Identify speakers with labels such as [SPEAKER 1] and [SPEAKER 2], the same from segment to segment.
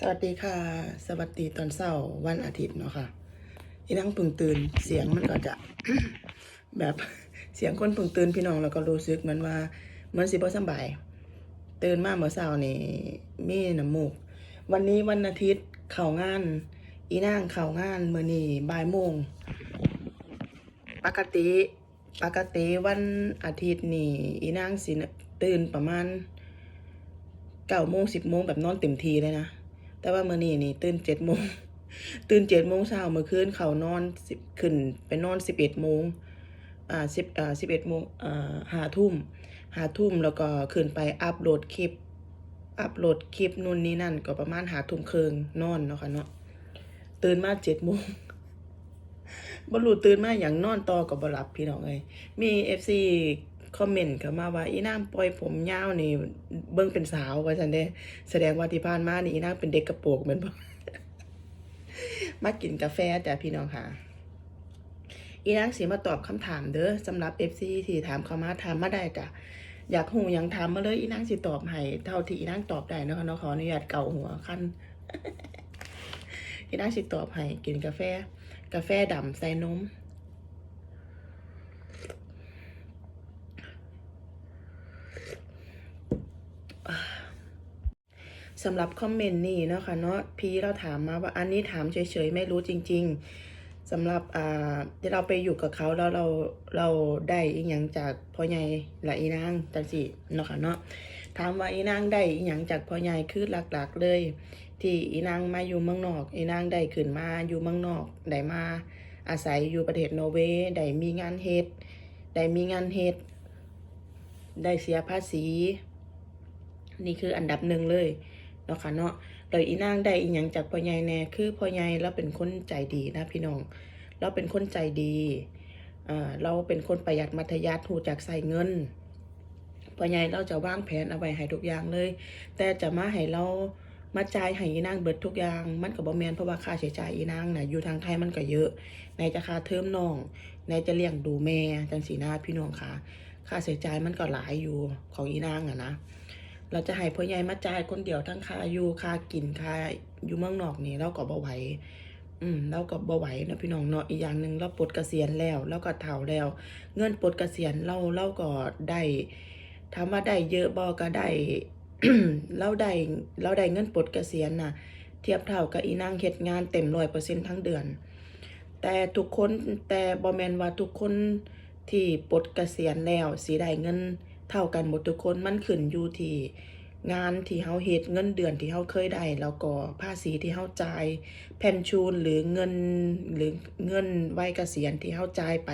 [SPEAKER 1] สวัสดีค่ะ สวัสดีตอนเช้าวันอาทิตย์เนาะค่ะอีนั่งเพึ่งตื่นเสียงมันก็จะ แบบเสียงคนเพึ่งตื่นพี่น้องแล้วก็รู้สึกเหมือนว่าเหมือนสิบ่สบาย ตื่นมาเมื่อเช้านี่มีน้ำมูก วันนี้วันอาทิตย์เข้างาน อีนั่งเข้างานเมื้อนี้บ่ายโมงปกติปกติวันอาทิตย์นี่อีนางสิตื่นประมาณเก้าโมงสิบโมงแบบนอนเต็มทีเลยนะ แต่ว่ามื่อนี้นี่ตื่นเจ็ดโมงตื่นเจ็ดโมงเช้าเมื่อคืนเขานอนสิบขึ้นไปนอนสิบเอ็ดโมงอ่าสิบอ่าสิบเอ็ดโมงอ่าห้าทุ่มห้าทุ่มแล้วก็ขึ้นไปอัพโหลดคลิป อัพโหลดคลิปนู่นนี่นั่น ก็ประมาณหาทุ่มครึ่งนอนเนาะค่ะเนาะตื่นมาเจ็ดโมงบรรลุตื่นมาอย่างนอนต่อกับบหลับพี่น้องเอ้ยมีเอฟซี คอมเมนต์เข้ามาว่าอีนางปล่อยผมยาวนี่เบิ่งเป็นสาวว่าซั่นเด้แสดงว่าที่ผ่านมานี่อีนางเป็นเด็กกระโปงเหมือนบ่มากินกาแฟแต่พี่น้องค่ะ อีนางสิมาตอบคำถามเด้อสำหรับ FC ที่ถามเข้ามาถามมาได้จ้ะอยากหูยังถามมาเลยอีนางสิตอบให้เท่าที่อีนางตอบได้นะคะเนาะขออนุญาตเก่าหัวขั้นอีนางสิตอบให้กินกาแฟ กาแฟดำใส่นม สำหรับคอมเมนต์นี่เนาะค่ะเนาะพี่เราถามมาว่าอันนี้ถามเฉยๆ ไม่รู้จริง ๆสำหรับอ่าที่เราไปอยู่กับเขาแล้วเราเราได้อีหยังจากพ่อใหญ่และอีนางจังสิเนาะค่ะเนาะถามว่าอีนางได้อีหยังจากพ่อใหญ่คือหลักๆเลย ที่อีนางมาอยู่เมืองนอก อีนางได้ขึ้นมาอยู่เมืองนอกได้มาอาศัยอยู่ประเทศนอร์เวย์ได้มีงานเฮ็ดได้มีงานเฮ็ดได้เสียภาษี นี่คืออันดับหนึ่งเลย เนาะค่ะเนาะโดยอีนางได้อีหยังจากพ่อใหญ่แน่คือพ่อใหญ่เราเป็นคนใจดีนะพี่น้อง เราเป็นคนใจดีอ่าเราเป็นคนประหยัดมัธยัสถ์หูจักใส่เงินพ่อใหญ่เราจะวางแผนเอาไว้ให้ทุกอย่างเลย แต่จะมาให้เรามาจ่ายให้อีนางเบิดทุกอย่าง มันก็บ่แมนเพราะว่าค่าใช้จ่ายอีนางน่ะอยู่ทางไทยมันก็เยอะ ในจะค่าเทอมน้องในจะเลี้ยงดูแม่จังสีนาพี่น้องค่ะ ค่าใช้จ่ายมันก็หลายอยู่ของอีนางอะนะ เราจะให้พ่อใหญ่มาจ่ายคนเดียวทั้งค่าอยู่ค่ากินค่าอยู่เมืองนอกนี่เราก็บ่ไหวอืมเราก็บ่ไหวนะพี่น้องเนาะอีกอย่างหนึ่งเราปลดเกษียณแล้วเราก็เฒ่าแล้ว เงินปลดเกษียณเราเราก็ได้ถามว่าได้เยอะบ่ก็ได้เราได้เราได้เงินปลดเกษียณน่ะ เทียบเท่ากับอีนางเฮ็ดงานเต็มร้อยเปอร์เซ็นทั้งเดือน แต่ทุกคนแต่บ่แมนว่าทุกคนที่ปลดเกษียณแล้วสิได้เงิน เท่ากันหมดทุกคนมันขึ้นอยู่ที่งานที่เฮาเฮ็ดเงินเดือนที่เฮาเคยได้แล้วก็ภาษีที่เฮาจ่ายแผ่นชูนหรือเงินหรือเงินวัยเกษียณที่เฮาจ่ายไป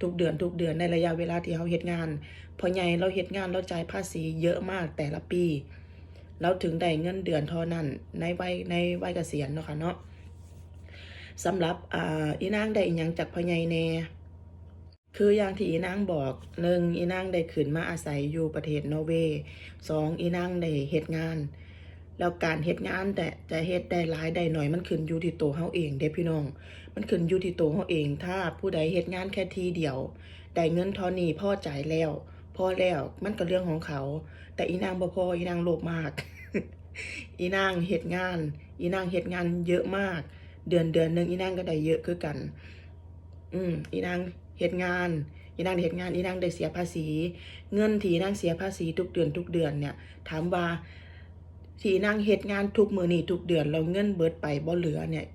[SPEAKER 1] ทุกเดือนทุกเดือนในระยะเวลาที่เฮาเฮ็ดงานพอใหญ่เราเฮ็ดงานเราจ่ายภาษีเยอะมากแต่ละปีเราถึงได้เงินเดือนเท่านั้นในวัยในวัยเกษียณเนาะค่ะเนาะสำหรับอ่าอีนางได้อีหยังจากพ่อใหญ่แน่ คืออย่างที่อีนางบอกหนึ่งอีนางได้ขึ้นมาอาศัยอยู่ประเทศนอร์เวย์สองอีนางได้เฮ็ดงาน แล้วการเฮ็ดงานแต่จะเฮ็ดได้หลายได้หน่อยมันขึ้นอยู่ที่ตัวเฮาเองเด้พี่น้อง มันขึ้นอยู่ที่ตัวเฮาเอง ถ้าผู้ใดเฮ็ดงานแค่ทีเดียวได้เงินท่านี้พอจ่ายแล้วพ่อแล้วมันก็เรื่องของเขา แต่อีนางบ่พออีนางโลภมาก อีนางเฮ็ดงาน อีนางเฮ็ดงานเยอะมาก เดือนเดือนหนึ่งอีนางก็ได้เยอะคือกัน อืมอีนาง เฮ็ดงานอีนางเฮ็ดงานอีนางได้เสียภาษี เงินที่นางเสียภาษีทุกเดือนทุกเดือนเนี่ยถามว่าที่นางเฮ็ดงานทุกมือนี้ทุกเดือนแล้วเงินเบิดไปบ่เหลือเนี่ย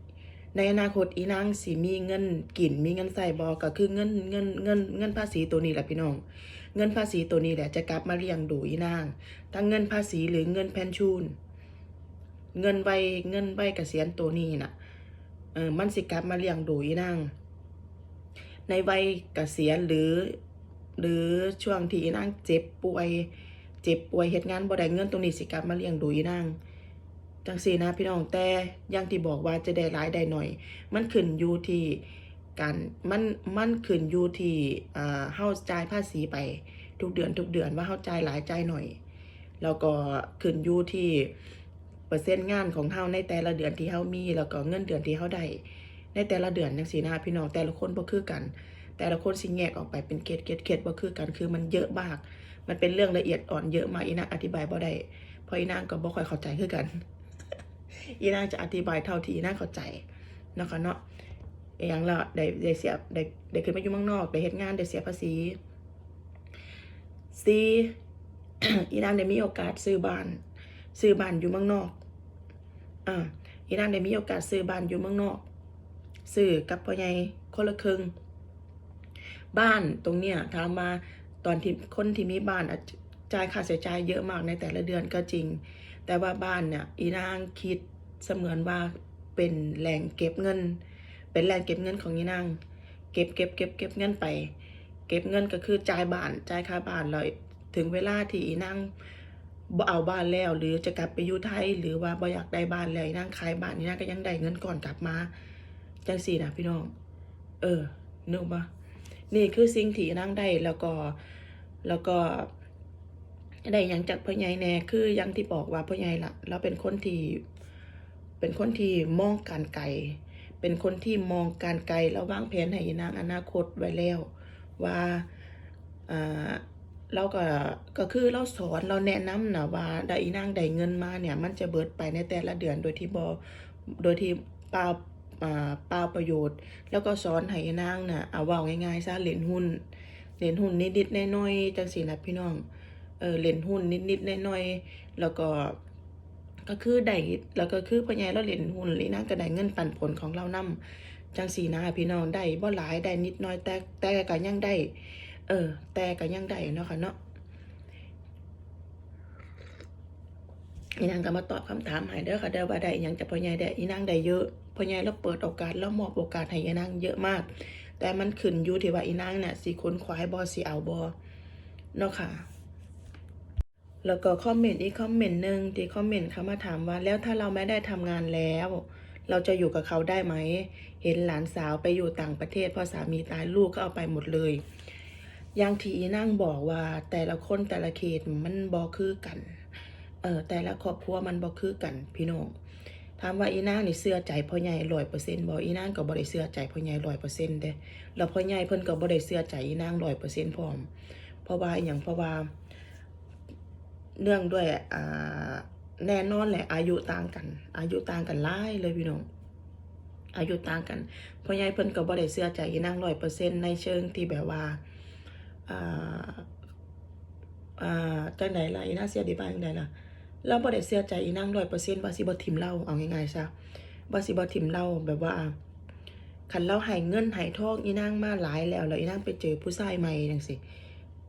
[SPEAKER 1] ในอนาคตอีนางสิมีเงินกินมีเงินใส่บ่ก็คือเงินเงินเงินเงินภาษีตัวนี้แหละพี่น้อง เงินภาษีตัวนี้แหละจะกลับมาเลี้ยงดูอีนางทั้งเงินภาษีหรือเงินแพนชูนเงินใบเงินใบเกษียณตัวนี้น่ะเออมันสิกลับมาเลี้ยงดูอีนาง ในวัยเกษียณหรือ หรือช่วงที่อีนางเจ็บป่วย เจ็บป่วยเฮ็ดงานบ่ได้เงินตรงนี้สิกลับมาเลี้ยงดูอีนางจังซี่นะพี่น้องแต่อย่างที่บอกว่าจะได้หลายได้หน่อย มันขึ้นอยู่ที่การมันมันขึ้นอยู่ที่อ่าเฮาจ่ายภาษีไปทุกเดือนทุกเดือนว่าเฮาจ่ายหลายจ่ายหน่อย แล้วก็ขึ้นอยู่ที่เปอร์เซ็นต์งานของเฮาในแต่ละเดือนที่เฮามี แล้วก็เงินเดือนที่เฮาได้ ในแต่ละเดือนจังซี่นะพี่น้องแต่ละคนบ่คือกัน แต่ละคนสิแยกออกไปเป็นเกรดเกรดเกรดบ่คือกันคือมันเยอะมาก มันเป็นเรื่องละเอียดอ่อนเยอะมากอีนางอธิบายบ่ได้เพราะอีนางก็บ่ค่อยเข้าใจคือกัน อีนางจะอธิบายเท่าที่อีนางเข้าใจเนาะคะเนาะอย่างละได้ได้เสียได้ได้ขึ้นมาอยู่เมืองนอกได้เฮ็ดงานได้เสียภาษีซีอีนางได้มีโอกาสซื้อบ้านซื้อบ้านอยู่เมืองนอกอ่าอีนางได้มีโอกาสซื้อบ้านอยู่เมืองนอก ซื้อกับพ่อใหญ่คนละครึ่งบ้านตรงเนี้ยถามมาตอนที่คนที่มีบ้านจ่ายค่าใช้จ่ายเยอะมากในแต่ละเดือนก็จริง แต่ว่าบ้านเนี่ยอีนางคิดเสมือนว่าเป็นแหล่งเก็บเงิน เป็นแหล่งเก็บเงินของอีนางเก็บเก็บเก็บเก็บเงินไป เก็บเงินก็คือจ่ายบ้านจ่ายค่าบ้านเลยถึงเวลาที่อีนางบ่เอาบ้านแล้ว หรือจะกลับไปอยู่ไทยหรือว่าบ่อยากได้บ้านแล้วอีนางขายบ้านอีนางก็ยังได้เงินก่อนกลับมา จังสี่นะพี่น้อง เออนึกปะนี่คือสิ่งที่อีนางได้แล้วก็แล้วก็ได้ยังจากพ่อใหญ่แน่คือยังที่บอกว่าพ่อใหญ่ละเราเป็นคนที่เป็นคนที่มองการไกลเป็นคนที่มองการไกลแล้ววางแผนให้นางอนาคตไว้แล้ว ว่าอ่าเราก็ก็คือเราสอนเราแนะนำนะว่าได้นางได้เงินมาเนี่ย มันจะเบิดไปในแต่ละเดือนโดยที่บอโดยที่เปล่า เปล่าประโยชน์ แล้วก็สอนให้นางน่ะเอาเว่าง่ายๆซะเล่นหุ้นเล่นหุ้นนิดๆน้อยๆจังซี่นะพี่น้องเออเล่นหุ้นนิดๆน้อยๆแล้วก็ก็คือได้แล้วก็คือพ่อใหญ่เราเล่นหุ้นลีนางก็ได้เงินปันผลของเรานํจังสีนะพี่น้องได้บ่หลายได้นิดน้อยแต่แต่ก็ยังได้ เออ แต่ก็ยังได้เนาะค่ะเนาะอีนางก็มาตอบคำถามให้เด้อค่ะเด้อว่าได้ยังจากพ่อใหญ่ได้อีนางได้เยอะ พ่อใหญ่เราเปิดโอกาสแล้วมอบโอกาสให้อีนางเยอะมาก แต่มันขึ้นอยู่ที่ว่าอีนางน่ะสิค้นคว้าบ่สิเอาบ่เนาะค่ะแล้วก็คอมเมนต์อีกคอมเมนต์หนึ่งที่คอมเมนต์เขามาถามว่าแล้วถ้าเราไม่ได้ทำงานแล้ว เราจะอยู่กับเขาได้ไหม เห็นหลานสาวไปอยู่ต่างประเทศพราะสามีตายลูกก็เอาไปหมดเลยอย่างที่อีนั่งบอกว่าแต่ละคนแต่ละเขตมันบอคือกันเออแต่ละครอบครัวมันบอคือกันพี่น้อง ถามว่าอีนางนี่เสื้อใจพ่อใหญ่ร้อยเปอร์เซ็นต์บออีนางก็บ่ได้เสื้อใจพ่อใหญ่ร้อยเปอร์เซ็นต์เด้แล้วพ่อใหญ่เพิ่นก็บ่ได้เสื้อใจอีนางร้อยเปอร์เซ็นต์พร้อม เพราะว่าอย่างเพราะว่าเนื่องด้วยอ่าแน่นอนแหละอายุต่างกัน อายุต่างกันหลายเลยพี่น้องอายุต่างกันพ่อใหญ่เพิ่นก็บ่ได้เสื้อใจอีนางร้อยเปอร์เซ็นต์ในเชิงที่แบบว่าอ่าอ่าจังใดล่ะอีนางเสียดีบ้างจังใดล่ะ เราบ่ได้เสียใจอีนางร้อยเปอร์เซ็นต์ว่าสิบ่ทิมเราเอาง่ายๆซะว่าสิบ่ทิมเราแบบว่าคันเราให้เงินให้ทองอีนางมาหลายแล้วแล้วอีนางไปเจอผู้ชายใหม่จังซี่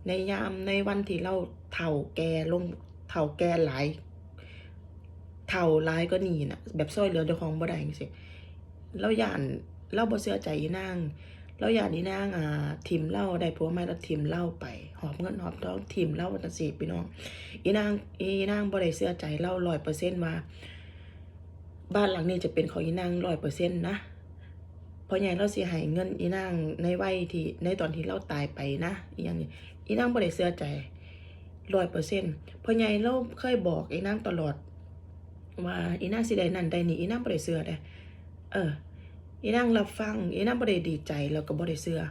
[SPEAKER 1] ในยามในวันที่เราเฒ่าแก่ลงเฒ่าแก่หลายเฒ่าหลายก็นี่น่ะแบบซอยเหลือเจ้าของบ่ได้จังซี่เราหย่านเราบ่เชื่อใจอีนาง เราอยากดีนางอ่าทิมเล่าได้ผัวใหม่แล้วทิมเล่าไป หอบเงินหอบทองทิมเล่าตังสีพี่น้องอีนางอีนางบ่ได้เสื้อใจเล่าร้อยเปอร์เซ็นต์ว่าบ้านหลังนี้จะเป็นของอีนางร้อยเปอร์เซ็นต์นะเพราะใหญ่เราเสิให้เงินอีนางในวัยที่ในตอนที่เราตายไปนะอีอย่างนี้อีนางบ่ได้เสื้อใจร้อยเปอร์เซ็นต์เพราะใหญ่เราเคยบอกอีนางตลอด ว่าอีนางสิได้นั่นได้นี่อีนางบ่ได้เสื้อเด้เออ อีนางรับฟังอีนางบ่ได้ดีใจแล้วก็บ่ได้เชื่อ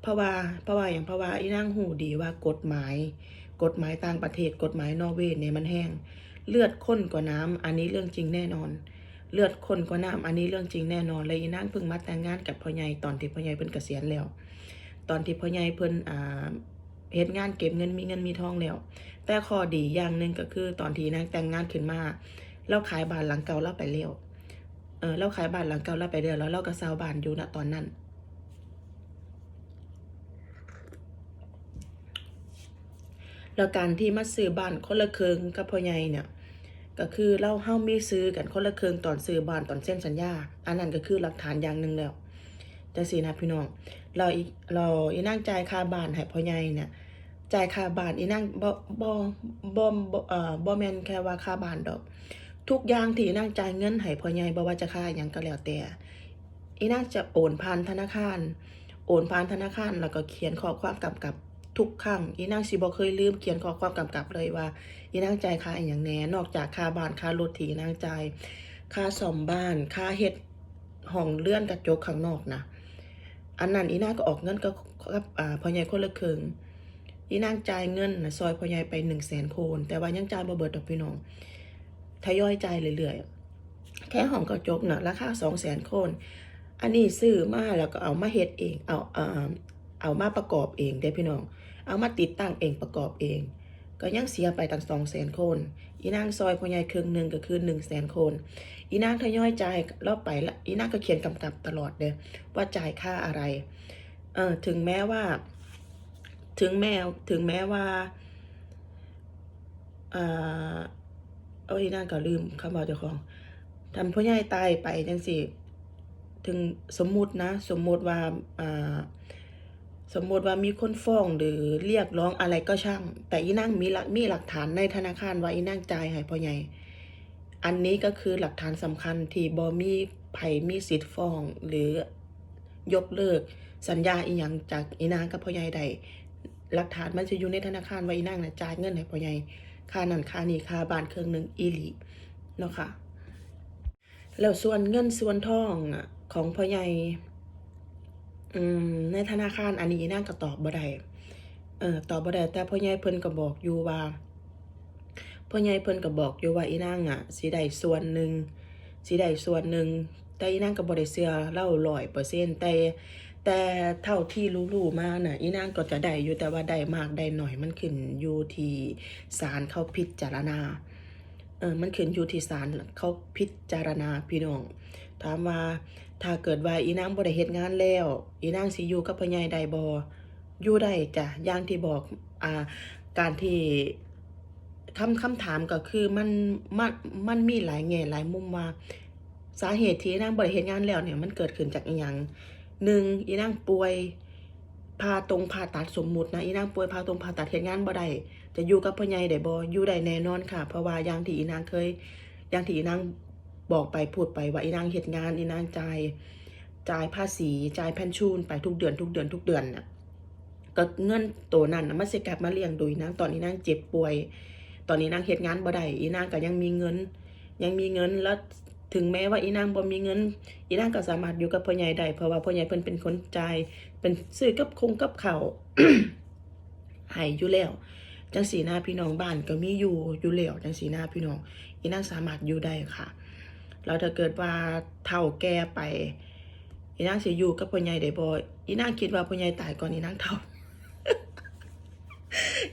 [SPEAKER 1] เพราะว่าเพราะว่าอย่างเพราะว่าอีนางหูดีว่ากฎหมาย กฎหมายต่างประเทศ กฎหมายนอร์เวย์เนี่ยมันแห้ง เลือดข้นกว่าน้ำอันนี้เรื่องจริงแน่นอน เลือดข้นกว่าน้ำอันนี้เรื่องจริงแน่นอนเลยอีนางเพิ่งมาแต่งงานกับพ่อใหญ่ตอนที่พ่อใหญ่เพิ่นเกษียณแล้ว ตอนที่พ่อใหญ่เพิ่นอ่าเฮ็ดงานเก็บเงินมีเงินมีทองแล้ว แต่ข้อดีอย่างหนึ่งก็คือตอนที่นางแต่งงานขึ้นมาเราขายบ้านหลังเก่าเราไปแล้ว เออเราขายบ้านหลังเก่าเราไปเดือนแล้วเราก็เซาบ้านอยู่ณตอนนั้น แล้วการที่มาซื้อบ้านคนละเครืองกับพ่อใหญ่เนี่ยก็คือเราเฮามีซื้อกันคนละเครืองตอนซื้อบ้านตอนเซ็นสัญญา อันนั้นก็คือหลักฐานอย่างหนึ่งแล้วจังซี่นะพี่น้อง เราอีเราอีนั่งจ่ายค่าบ้านให้พ่อใหญ่เนี่ยจ่ายค่าบ้านอีนั่งบ่บ่บ่บ่เอ่อบ่แมนแค่ว่าค่าบ้านดอก ทุกอย่างที่นางจ่ายเงินให้พ่อใหญ่บ่ว่าจะค่าหยังก็แล้วแต่อีนางจะโอนผ่านธนาคาร โอนผ่านธนาคารแล้วก็เขียนข้อความกำกับทุกครั้งอีนางสิบ่เคยลืมเขียนข้อความกำกับเลยว่าอีนางจ่ายค่าอย่างแหน่นอกจากค่าบ้านค่ารถที่นางจ่ายค่าซ่อมบ้านค่าเฮ็ดห้องเลื่อนกระจกข้างนอกนะอันนั้นอีนางก็ออกเงินกับกับพ่อใหญ่คนละครึ่งอีนางจ่ายเงินนะซอยพ่อใหญ่ไป100,000โคนแต่ว่ายังจ่ายบ่เบิดดอกพี่น้อง ทยอยจ่ายเรื่อยๆ แค่ห้องกระจกน่ะราคาสองแสนโคน อันนี้ซื้อมาแล้วก็เอามาเฮ็ดเอง เอาเอาเอามาประกอบเองเด้พี่น้อง เอามาติดตั้งเองประกอบเอง ก็ยังเสียไปตั้งสองแสนโคน อีนางซอยพ่อใหญ่ครึ่งหนึ่งก็คือหนึ่งแสนโคน อีนางทยอยจ่ายเราไปละอีนางก็เขียนกำกับตลอดเลยว่าจ่ายค่าอะไร เออถึงแม้ว่า ถึงแม้ถึงแม้ว่าอ่า เอ้ยนางก็ลืมคำบอกเจ้าของทำพ่อใหญ่ตายไปจังสิถึงสมมุตินะ สมมุติว่าอ่าสมมติว่ามีคนฟ้องหรือเรียกร้องอะไรก็ช่าง แต่อีนั่งมีหลักมีหลักฐานในธนาคารว่าอีนั่งจ่ายให้พ่อใหญ่ อันนี้ก็คือหลักฐานสำคัญที่บอมีไผ่มีสิทธิ์ฟ้อง หรือยกเลิกสัญญาอีหยังจากอีนางกับพ่อใหญ่ใดหลักฐานมันจะอยู่ในธนาคารว่าอีนางน่ะจ่ายเงินให้พ่อใหญ่ ค่านั่นค่านี้ค่าบ้านเครื่องหนึ่งอีหลีเนาะค่ะ แล้วส่วนเงินส่วนทองอะของพ่อใหญ่ในธนาคารอันนี้นางก็ตอบบ่ได้เออตอบบ่ได้แต่พ่อใหญ่เพิ่นก็บอกอยู่ว่าพ่อใหญ่เพิ่นก็บอกอยู่ว่าอีนางอะสิได้ส่วนหนึ่งสิได้ส่วนหนึ่งแต่อีนางก็บ่ได้เชื่อเล่า100%แต่ แต่เท่าที่รู้ๆมาน่ะอีนางก็จะได้อยู่แต่ว่าได้มากได้หน้อยมันขึ้นอยู่ที่ศาลเขาพิจารณาเออมันขึ้นอยู่ที่ศาลเขาพิจารณาพี่น้อง ถามว่าถ้าเกิดว่าอีนางบ่ได้เฮ็ดงานแล้ว อีนางสิอยู่กับพ่อใหญ่ได้บ่อยู่ได้จ้ะอย่างที่บอกอ่าการที่คำคำถามก็คือมันมันมันมีหลายแง่หลายมุมว่าสาเหตุที่อีนางบ่ได้เฮ็ดงานแล้วเนี่ยมันเกิดขึ้นจากอีหยัง หนึ่งอีนางป่วยผ่าตรงผ่าตัดสมมุตินะอีนางป่วยผ่าตรงผ่าตัดเฮ็ดงานบ่ได้จะอยู่กับพ่อใหญ่ได้บ่อยู่ได้แน่นอนค่ะ เพราะว่าอย่างที่อีนางเคย อย่างที่อีนางบอกไปพูดไปว่าอีนางเฮ็ดงานอีนางจ่ายจ่ายภาษีจ่ายแพนชูนไปทุกเดือนทุกเดือนทุกเดือนน่ะก็เงินตัวนั้นนะมันสิกลับมาเลี้ยงดูอีนางตอนอีนางเจ็บป่วย ตอนนี้นางเฮ็ดงานบ่ได้อีนางก็ยังมีเงิน ยังมีเงินแล้ว ถึงแม้ว่าอีนางบ่มีเงิน อีนางก็สามารถอยู่กับพ่อใหญ่ได้เพราะว่าพ่อใหญ่เพิ่นเป็นคนจ่ายเป็นซื้อกับคงกับเขาวให้อยู่แล้วจังสีหน้าพี่น้องบ้านก็มีอยู่อยู่แล้วจังสีหน้าพี่น้อง อีนางสามารถอยู่ได้ค่ะแล้วถ้าเกิดว่าเฒ่าแก่ไปอีนางสิอยู่กับพ่อใหญ่ได้บ่อีนางคิดว่าพ่อใหญ่ตายก่อนอีนางเฒ่า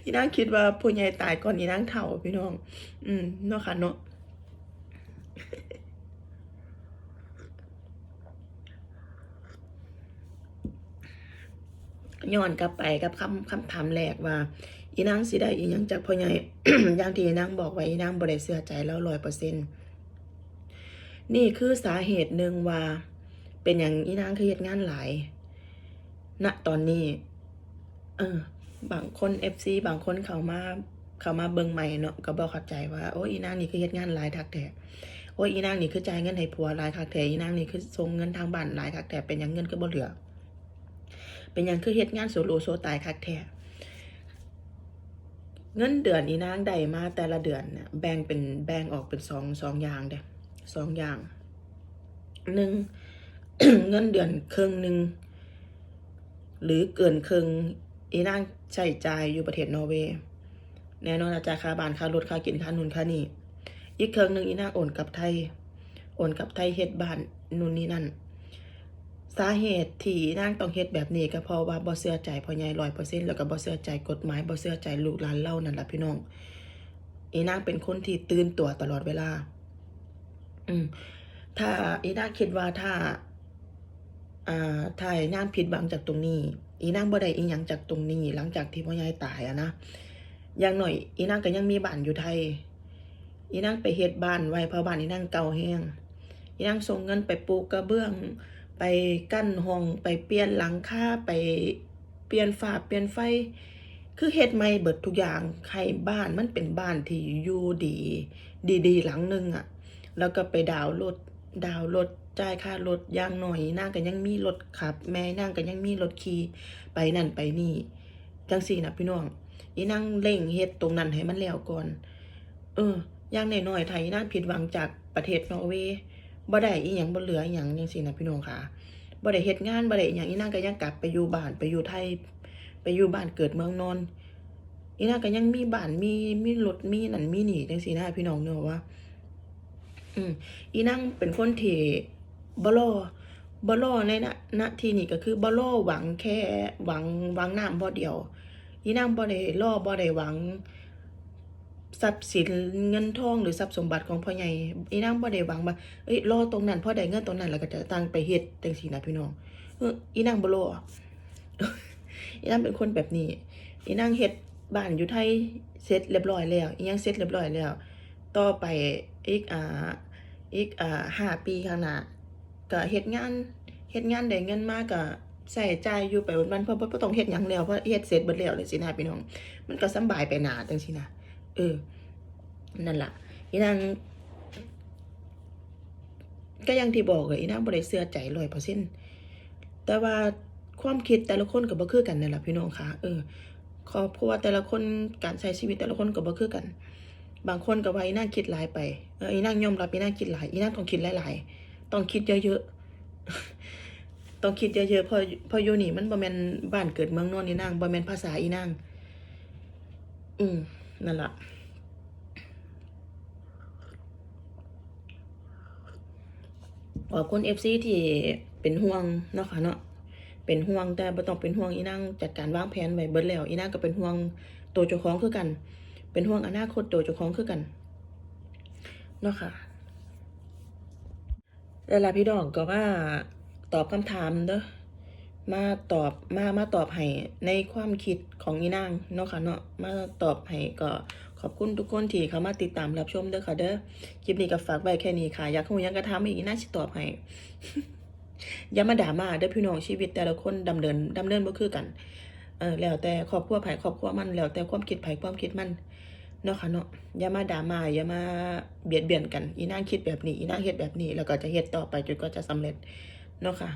[SPEAKER 1] อีนางคิดว่าพ่อใหญ่ตายก่อนอีนางเฒ่าพี่น้อง อืมเนาะค่ะเนาะ ย้อนกลับไปกับคำคำถามแรกว่า อีนางสิได้อีหยังจากพ่อใหญ่อย่างที่อีนางบอกไว้อีนางบ่ได้เชื่อใจแล้วร้อยเปอร์เซ็นต์นี่คือสาเหตุหนึ่งว่า เป็นอย่างอีนางคือเฮ็ดงานหลายณตอนนี้ เออ บางคน FC บางคนเขามาเขามาเบิ่งใหม่เนาะก็บ่เข้าใจว่าโอ้ยอีนางนี่คือเฮ็ดงานหลายทักแท้โอ้ยอีนางนี่คือจ่ายเงินให้ผัวหลายคักแท้อีนางนี่คือส่งเงินทางบ้านหลายคักแท้เป็นหยังเงินก็บ่เหลือ เป็นหยังคือเฮ็ดงานโซโลโซตายคักแท้เงินเดือนอีนางได้มาแต่ละเดือนเนี่ยแบ่งเป็นแบ่งออกเป็นสองสองอย่างเด้สองอย่างหนึ่งเงินเดือนครึ่งหนึ่งหรือเกินครึ่งอีนางใช้จ่ายอยู่ประเทศนอร์เวย์แน่นอนอาจ่ายค่าบ้านค่ารถค่ากินค่านู่นค่านี่อีกครึ่งหนึ่งอีนางโอนกลับไทย โอนกลับไทยเฮ็ดบ้านนู่นนี่นั่น สาเหตุที่นางต้องเฮ็ดแบบนี้ก็เพราะว่าบ่เชื่อใจพ่อใหญ่ร้อยเปอร์เซ็นต์แล้วก็บ่เชื่อใจกฎหมายบ่เชื่อใจลูกหลานเล่านั่นล่ะพี่น้อง อีนางเป็นคนที่ตื่นตัวตลอดเวลา อืม ถ้าอีนางคิดว่าถ้า อ่าถ้าอีนางผิดหวังจากตรงนี้ อีนางบ่ได้อีหยังจากตรงนี้ หลังจากที่พ่อใหญ่ตายอะนะอย่างหน่อย อีนางก็ยังมีบ้านอยู่ไทย อีนางไปเฮ็ดบ้านไว้เพราะบ้านอีนางเก่าแฮงอีนางส่งเงินไปปลูกกระเบื้อง ไปกั้นห้องไปเปลี่ยนหลังคาไปเปลี่ยนฝาเปลี่ยนไฟ คือเฮ็ดใหม่เบิดทุกอย่างให้บ้านมันเป็นบ้านที่อยู่ดี ดีๆหลังหนึงอะแล้วก็ไปดาวรถดาวรถจ่ายค่ารถย่างหน่อยนางก็ยังมีรถขับ แม่นางก็ยังมีรถขี่ไปนั่นไปนี่จังสี่นะพี่น้องอีนางเร่งเฮ็ดตรงนั้นให้มันแล้วก่อน เอออย่างน้อยๆไทยนางผิดหวังจากประเทศนอร์เวย์ บ่ได้อีหยังบ่เหลืออีหยังจังซี่นะพี่น้องค่ะบ่ได้เฮ็ดงานบ่ได้อีหยังอีนางก็ยังกลับไปอยู่บ้านไปอยู่ไทย ไปอยู่บ้านเกิดเมืองนอนอีนางก็ยังมีบ้านมีมีรถมีนั่นมีนี่จังซี่นะพี่น้องเนาะว่า อืมอีนางเป็นคนที่บ่รอบ่รอในณณที่นี้ก็คือบ่รอหวังแค่หวังหวังน้ำบ่เดียว อีนางบ่ได้รอบ่ได้หวัง ทรัพย์สินเงินทองหรือทรัพย์สมบัติของพ่อใหญ่อีนางบ่ได้หวังว่าเอ้ยรอตรงนั้นพ่อได้เงินตรงนั้นแล้วก็จะตั้งไปเฮ็ดจังซี่นะพี่น้องอออีนางบ่รออีนางเป็นคนแบบนี้อีนางเฮ็ดบ้านอยู่ไทยเสร็จเรียบร้อยแล้วอียังเสร็จเรียบร้อยแล้ว ต่อไปอีกอ่าอีกอ่าห้าปีข้างหน้าก็เฮ็ดงานเฮ็ดงานได้เงินมากก็ใช้จ่ายอยู่ไปวันๆเพราะบ่ต้องเฮ็ดหยังแล้วเพราะเฮ็ดเสร็จเบิดแล้วเลยสินะพี่น้อง มันก็สำบายไปหนาจังซี่นะ เออ นั่นล่ะอีนางก็ยังที่บอกเลยอีนางบ่ได้เชื่อใจ100%แต่ว่าความคิดแต่ละคนก็บ่คือกันนั่นแหละพี่น้องคะเออครอบครัวแต่ละคนการใช้ชีวิตแต่ละคนก็บ่คือกัน บางคนก็ว่าอีนางคิดหลายไปเอออีนางยอมรับอีนางคิดหลายอีนางต้องคิดหลายๆต้องคิดเยอะๆต้องคิดเยอะๆพอพออยู่นี่มันบ่แม่นบ้านเกิดเมืองนอนอีนางบ่แม่นภาษาอีนางอืม นั่นแหละขอบคุณ FC ที่เป็นห่วงเนาะค่ะเนาะเป็นห่วงแต่บ่ต้องเป็นห่วงอีนางจัดการวางแผนไว้เบิดแล้วอีนางก็เป็นห่วงตัวเจ้าของคือกัน เป็นห่วงอนาคตตัวเจ้าของคือกันเนาะค่ะแล้วล่ะพี่ดองก็ว่าตอบคำถามเด้อ มาตอบมามาตอบให้ในความคิดของอีนางเนาะค่ะเนาะมาตอบให้ก็ขอบคุณทุกคนที่เข้ามาติดตามรับชมเด้อค่ะเด้อคลิปนี้ก็ฝากไว้แค่นี้ค่ะ อยากรู้หยังก็ถามอีกน่าสิตอบให้อย่ามาด่ามาเด้อพี่น้องชีวิตแต่ละคนดำเนินดำเนินบ่คือกันเออแล้วแต่ครอบครัวไผครอบครัวมันแล้วแต่ความคิดไผความคิดมันเนาะค่ะเนาะอย่ามาด่ามาอย่ามาเบียดเบียนกัน อีนางคิดแบบนี้ อีนางเฮ็ดแบบนี้ แล้วก็จะเฮ็ดต่อไปจนกว่าจะสำเร็จเนาะค่ะ